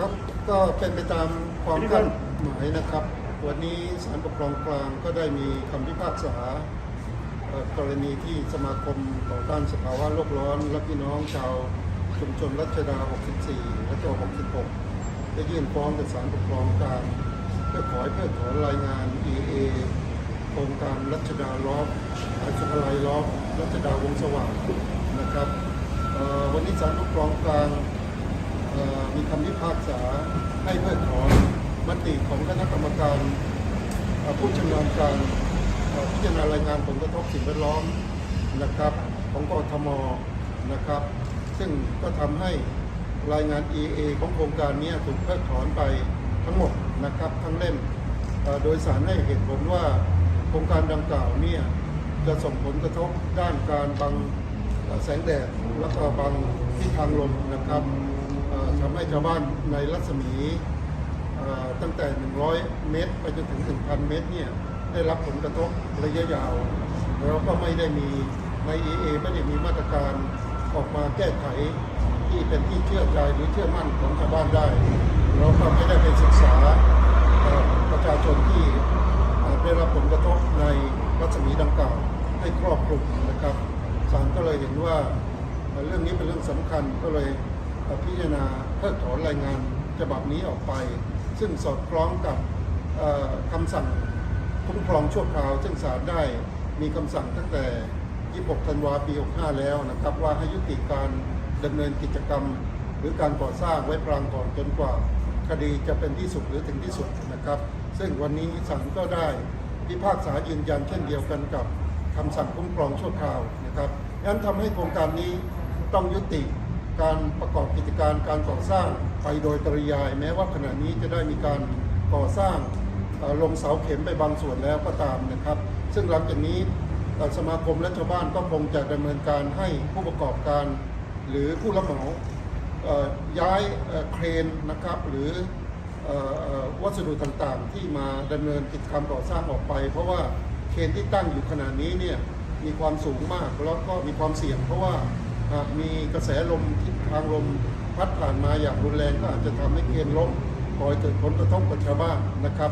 ครับก็เป็นไปตามความคาดหมายนะครับ วันนี้ศาลปกครองกลางก็ได้มีคำพิพากษากรณีที่สมาคมต่อต้านสภาวะโลกร้อน และพี่น้องชาวชุมชนรัชดา 64 และก็66 ได้ยื่นฟ้องต่อศาลปกครองกลางเพื่อขอให้เพิกถอนรายงาน EA โครงการรัชดาล้อมอาชุมลัยล้อมรัชดาวงสว่างนะครับวันนี้ศาลปกครองกลาง มีคำพิพากษาให้เพิกถอนมติของคณะกรรมการผู้ชำนาญการเอ่อพิจารณารายงานผลกระทบสิ่งแวดล้อมนะครับของกทมนะครับ ซึ่งก็ทำให้รายงาน EA ของโครงการนี้ถูกเพิกถอนไปทั้งหมดนะครับทั้งเล่มโดยสารให้เหตุผลว่าโครงการดังกล่าวเนี่ยจะส่งผลกระทบด้านการบังแสงแดดและก็บังทิศทางลมนะครับ ทำให้ชาวบ้านในรัศมีตั้งแต่ 100 เมตร ไปจนถึง 1,000 เมตรเนี่ยได้รับผลกระทบระยะยาวแล้วก็ไม่ได้มีใน EA ไม่ได้มีมาตรการออกมาแก้ไขที่เป็นที่เชื่อใจหรือเชื่อมั่นของชาวบ้านได้แล้วก็ไม่ได้ไปศึกษาประชาชนที่ได้รับผลกระทบในรัศมีดังกล่าวให้ครอบคลุมนะครับศาลก็เลยเห็นว่าเรื่องนี้เป็นเรื่องสำคัญก็เลยพิจารณา เพิกถอนรายงานฉบับนี้ออกไป ซึ่งสอดคล้องกับคำสั่งคุ้มครองชั่วคราว ซึ่งศาลได้มีคำสั่งตั้งแต่ 26 ธันวาปี 65 แล้วนะครับ ว่าให้ยุติการดำเนินกิจกรรม หรือการก่อสร้างไว้พรางก่อนจนกว่าคดีจะเป็นที่สุดหรือถึงที่สุดนะครับ ซึ่งวันนี้ศาลก็ได้พิพากษายืนยันเช่นเดียวกันกับคำสั่งคุ้มครองชั่วคราวนะครับงั้นทำให้โครงการนี้ต้องยุติ การประกอบกิจการการก่อสร้างไปโดยปริยาย แม้ว่าขณะนี้จะได้มีการก่อสร้างลงเสาเข็มไปบางส่วนแล้วก็ตามนะครับ ซึ่งหลังจากนี้สมาคมและชาวบ้านก็คงจะดำเนินการให้ผู้ประกอบการ หรือผู้รับเหมาย้ายเครนนะครับ หรือวัสดุต่างๆ ที่มาดำเนินกิจกรรมก่อสร้างออกไป เพราะว่าเครนที่ตั้งอยู่ขณะนี้เนี่ยมีความสูงมากแล้วก็มีความเสี่ยง เพราะว่า หากมีกระแสลมทิศทางลมพัดผ่านมาอย่างรุนแรงก็อาจจะทำให้เครนล้มก่อให้เกิดผลกระทบกับชาวบ้านนะครับ